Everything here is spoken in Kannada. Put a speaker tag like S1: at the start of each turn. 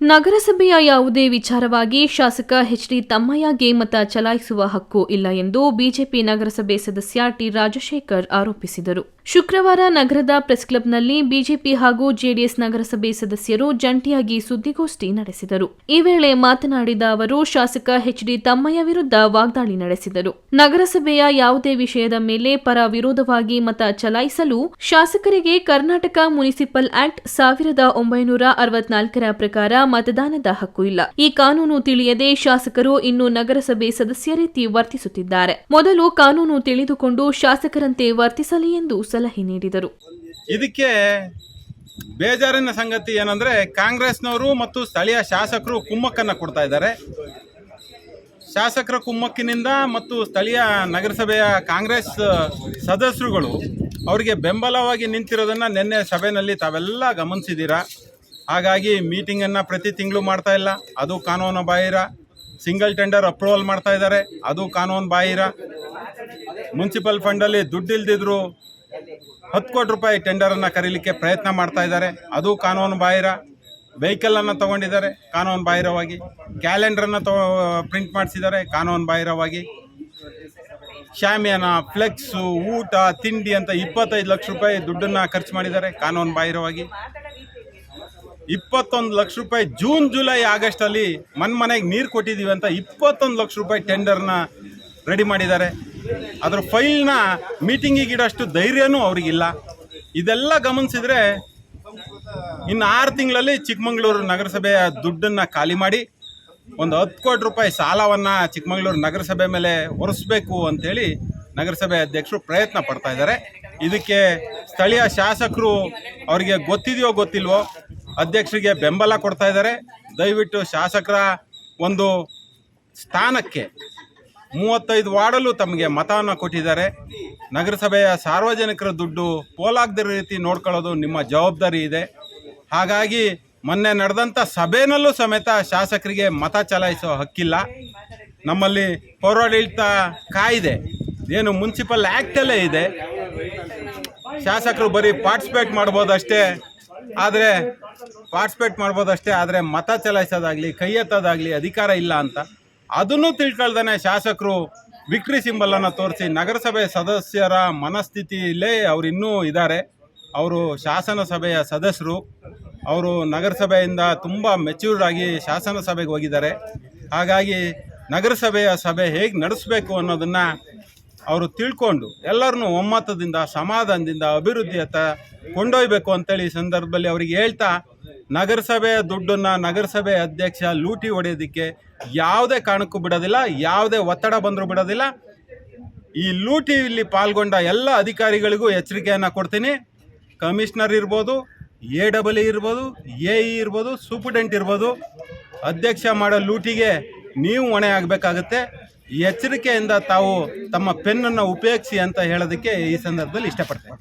S1: ನಗರಸಭೆಯ ಯಾವುದೇ ವಿಚಾರವಾಗಿ ಶಾಸಕ ಎಚ್ ಡಿ ತಮ್ಮಯ್ಯಗೆ ಮತ ಚಲಾಯಿಸುವ ಹಕ್ಕು ಇಲ್ಲ ಎಂದು ಬಿಜೆಪಿ ನಗರಸಭೆ ಸದಸ್ಯ ಟಿ ರಾಜಶೇಖರ್ ಆರೋಪಿಸಿದರು. ಶುಕ್ರವಾರ ನಗರದ ಪ್ರೆಸ್ ಕ್ಲಬ್ನಲ್ಲಿ ಬಿಜೆಪಿ ಹಾಗೂ ಜೆಡಿಎಸ್ ನಗರಸಭೆ ಸದಸ್ಯರು ಜಂಟಿಯಾಗಿ ಸುದ್ದಿಗೋಷ್ಠಿ ನಡೆಸಿದರು. ಈ ವೇಳೆ ಮಾತನಾಡಿದ ಅವರು, ಶಾಸಕ ಎಚ್ಡಿ ತಮ್ಮಯ್ಯ ವಿರುದ್ಧ ವಾಗ್ದಾಳಿ ನಡೆಸಿದರು. ನಗರಸಭೆಯ ಯಾವುದೇ ವಿಷಯದ ಮೇಲೆ ಪರ ವಿರೋಧವಾಗಿ ಮತ ಚಲಾಯಿಸಲು ಶಾಸಕರಿಗೆ ಕರ್ನಾಟಕ ಮುನಿಸಿಪಲ್ ಆಕ್ಟ್ ಸಾವಿರದ ಒಂಬೈನೂರ ಅರವತ್ನಾಲ್ಕರ ಪ್ರಕಾರ ಮತದಾನದ ಹಕ್ಕು ಇಲ್ಲ. ಈ ಕಾನೂನು ತಿಳಿಯದೆ ಶಾಸಕರು ಇನ್ನು ನಗರಸಭೆ ಸದಸ್ಯ ರೀತಿ ವರ್ತಿಸುತ್ತಿದ್ದಾರೆ. ಮೊದಲು ಕಾನೂನು ತಿಳಿದುಕೊಂಡು ಶಾಸಕರಂತೆ ವರ್ತಿಸಲಿ ಎಂದು ಸಲಹೆ ನೀಡಿದರು.
S2: ಇದಕ್ಕೆ ಬೇಜಾರಿನ ಸಂಗತಿ ಏನಂದ್ರೆ ಕಾಂಗ್ರೆಸ್ನವರು ಮತ್ತು ಸ್ಥಳೀಯ ಶಾಸಕರು ಕುಮ್ಮಕ್ಕನ್ನು ಕೊಡ್ತಾ ಇದ್ದಾರೆ. ಶಾಸಕರ ಕುಮ್ಮಕ್ಕಿನಿಂದ ಮತ್ತು ಸ್ಥಳೀಯ ನಗರಸಭೆಯ ಕಾಂಗ್ರೆಸ್ ಸದಸ್ಯರುಗಳು ಅವರಿಗೆ ಬೆಂಬಲವಾಗಿ ನಿಂತಿರೋದನ್ನು ನಿನ್ನೆ ಸಭೆಯಲ್ಲಿ ತಾವೆಲ್ಲ ಗಮನಿಸಿದ್ದೀರಾ? ಹಾಗಾಗಿ ಮೀಟಿಂಗನ್ನು ಪ್ರತಿ ತಿಂಗಳು ಮಾಡ್ತಾ ಇಲ್ಲ. ಅದು ಕಾನೂನು ಬಾಹಿರ. ಸಿಂಗಲ್ ಟೆಂಡರ್ ಅಪ್ರೂವಲ್ ಮಾಡ್ತಾ ಇದ್ದಾರೆ. ಅದು ಕಾನೂನು ಬಾಹಿರ. ಮುನ್ಸಿಪಲ್ ಫಂಡಲ್ಲಿ ದುಡ್ಡು ಇಲ್ದಿದ್ರು ಹತ್ತು ಕೋಟಿ ರೂಪಾಯಿ ಟೆಂಡರನ್ನು ಕರೀಲಿಕ್ಕೆ ಪ್ರಯತ್ನ ಮಾಡ್ತಾ ಇದ್ದಾರೆ. ಅದು ಕಾನೂನು ಬಾಹಿರ. ವೆಹಿಕಲನ್ನು ತಗೊಂಡಿದ್ದಾರೆ ಕಾನೂನು ಬಾಹಿರವಾಗಿ. ಕ್ಯಾಲೆಂಡ್ರನ್ನು ತೊ ಪ್ರಿಂಟ್ ಮಾಡಿಸಿದ್ದಾರೆ ಕಾನೂನು ಬಾಹಿರವಾಗಿ. ಶಾಮಿಯಾನ ಫ್ಲೆಕ್ಸು ಊಟ, ತಿಂಡಿ ಅಂತ ಇಪ್ಪತ್ತೈದು ಲಕ್ಷ ರೂಪಾಯಿ ದುಡ್ಡನ್ನು ಖರ್ಚು ಮಾಡಿದ್ದಾರೆ ಕಾನೂನು ಬಾಹಿರವಾಗಿ. ಇಪ್ಪತ್ತೊಂದು ಲಕ್ಷ ರೂಪಾಯಿ ಜೂನ್, ಜುಲೈ ಆಗಸ್ಟಲ್ಲಿ ಮನ್ ಮನೆಗೆ ನೀರು ಕೊಟ್ಟಿದ್ದೀವಿ ಅಂತ ಇಪ್ಪತ್ತೊಂದು ಲಕ್ಷ ರೂಪಾಯಿ ಟೆಂಡರ್ನ ರೆಡಿ ಮಾಡಿದ್ದಾರೆ. ಅದ್ರ ಫೈಲ್ನ ಮೀಟಿಂಗಿಗೆ ಇಡೋಷ್ಟು ಧೈರ್ಯನೂ ಅವ್ರಿಗಿಲ್ಲ. ಇದೆಲ್ಲ ಗಮನಿಸಿದ್ರೆ ಇನ್ನು ಆರು ತಿಂಗಳಲ್ಲಿ ಚಿಕ್ಕಮಗಳೂರು ನಗರಸಭೆಯ ದುಡ್ಡನ್ನು ಖಾಲಿ ಮಾಡಿ ಒಂದು ಹತ್ತು ಕೋಟಿ ರೂಪಾಯಿ ಸಾಲವನ್ನು ಚಿಕ್ಕಮಗಳೂರು ನಗರಸಭೆ ಮೇಲೆ ಹೊರಿಸ್ಬೇಕು ಅಂಥೇಳಿ ನಗರಸಭೆ ಅಧ್ಯಕ್ಷರು ಪ್ರಯತ್ನ ಪಡ್ತಾ ಇದ್ದಾರೆ. ಇದಕ್ಕೆ ಸ್ಥಳೀಯ ಶಾಸಕರು ಅವರಿಗೆ ಗೊತ್ತಿದೆಯೋ ಗೊತ್ತಿಲ್ವೋ ಅಧ್ಯಕ್ಷರಿಗೆ ಬೆಂಬಲ ಕೊಡ್ತಾ ಇದ್ದಾರೆ. ದಯವಿಟ್ಟು ಶಾಸಕರ ಒಂದು ಸ್ಥಾನಕ್ಕೆ ಮೂವತ್ತೈದು ವಾರ್ಡಲ್ಲೂ ತಮಗೆ ಮತವನ್ನು ಕೊಟ್ಟಿದ್ದಾರೆ. ನಗರಸಭೆಯ ಸಾರ್ವಜನಿಕರ ದುಡ್ಡು ಪೋಲಾಗದ ರೀತಿ ನೋಡ್ಕೊಳ್ಳೋದು ನಿಮ್ಮ ಜವಾಬ್ದಾರಿ ಇದೆ. ಹಾಗಾಗಿ ಮೊನ್ನೆ ನಡೆದಂಥ ಸಭೆಯಲ್ಲೂ ಸಮೇತ ಶಾಸಕರಿಗೆ ಮತ ಚಲಾಯಿಸೋ ಹಕ್ಕಿಲ್ಲ. ನಮ್ಮಲ್ಲಿ ಪೌರಾಡಳಿತ ಕಾಯಿದೆ, ಏನು ಮುನ್ಸಿಪಲ್ ಆ್ಯಕ್ಟಲ್ಲೇ ಇದೆ. ಶಾಸಕರು ಬರೀ ಪಾರ್ಟಿಸಿಪೇಟ್ ಮಾಡ್ಬೋದಷ್ಟೇ, ಆದರೆ ಪಾರ್ಟಿಸಿಪೇಟ್ ಮಾಡ್ಬೋದಷ್ಟೇ, ಆದರೆ ಮತ ಚಲಾಯಿಸೋದಾಗಲಿ ಕೈ ಎತ್ತೋದಾಗಲಿ ಅಧಿಕಾರ ಇಲ್ಲ ಅಂತ. ಅದನ್ನು ತಿಳ್ಕೊಳ್ದೇ ಶಾಸಕರು ವಿಕ್ಟ್ರಿ ಸಿಂಬಲನ್ನು ತೋರಿಸಿ ನಗರಸಭೆ ಸದಸ್ಯರ ಮನಸ್ಥಿತಿಯಲ್ಲೇ ಅವರು ಇನ್ನೂ ಇದ್ದಾರೆ. ಅವರು ಶಾಸನ ಸಭೆಯ ಸದಸ್ಯರು. ಅವರು ನಗರಸಭೆಯಿಂದ ತುಂಬ ಮೆಚ್ಯೂರ್ಡ್ ಆಗಿ ಶಾಸನ ಸಭೆಗೆ ಹೋಗಿದ್ದಾರೆ. ಹಾಗಾಗಿ ನಗರಸಭೆಯ ಸಭೆ ಹೇಗೆ ನಡೆಸಬೇಕು ಅನ್ನೋದನ್ನು ಅವರು ತಿಳ್ಕೊಂಡು ಎಲ್ಲರನ್ನೂ ಒಮ್ಮತದಿಂದ, ಸಮಾಧಾನದಿಂದ, ಅಭಿವೃದ್ಧಿಯತ್ತ ಕೊಂಡೊಯ್ಬೇಕು ಅಂತೇಳಿ ಈ ಸಂದರ್ಭದಲ್ಲಿ ಅವರಿಗೆ ಹೇಳ್ತಾ ನಗರಸಭೆಯ ದುಡ್ಡನ್ನು ನಗರಸಭೆ ಅಧ್ಯಕ್ಷ ಲೂಟಿ ಹೊಡೆಯೋದಕ್ಕೆ ಯಾವುದೇ ಕಾರಣಕ್ಕೂ ಬಿಡೋದಿಲ್ಲ, ಯಾವುದೇ ಒತ್ತಡ ಬಂದರೂ ಬಿಡೋದಿಲ್ಲ. ಈ ಲೂಟಿಯಲ್ಲಿ ಪಾಲ್ಗೊಂಡ ಎಲ್ಲ ಅಧಿಕಾರಿಗಳಿಗೂ ಎಚ್ಚರಿಕೆಯನ್ನು ಕೊಡ್ತೀನಿ. ಕಮಿಷನರ್ ಇರ್ಬೋದು, ಎ ಡಬಲ್ ಇರ್ಬೋದು, ಎ ಇ ಇರ್ಬೋದು ಸೂಪರ್ಡೆಂಟ್ ಇರ್ಬೋದು, ಅಧ್ಯಕ್ಷ ಮಾಡೋ ಲೂಟಿಗೆ ನೀವು ಹೊಣೆ ಆಗಬೇಕಾಗುತ್ತೆ. ಎಚ್ಚರಿಕೆಯಿಂದ ತಾವು ತಮ್ಮ ಪೆನ್ನನ್ನು ಉಪಯೋಗಿಸಿ ಅಂತ ಹೇಳೋದಕ್ಕೆ ಈ ಸಂದರ್ಭದಲ್ಲಿ ಇಷ್ಟಪಡ್ತೇನೆ.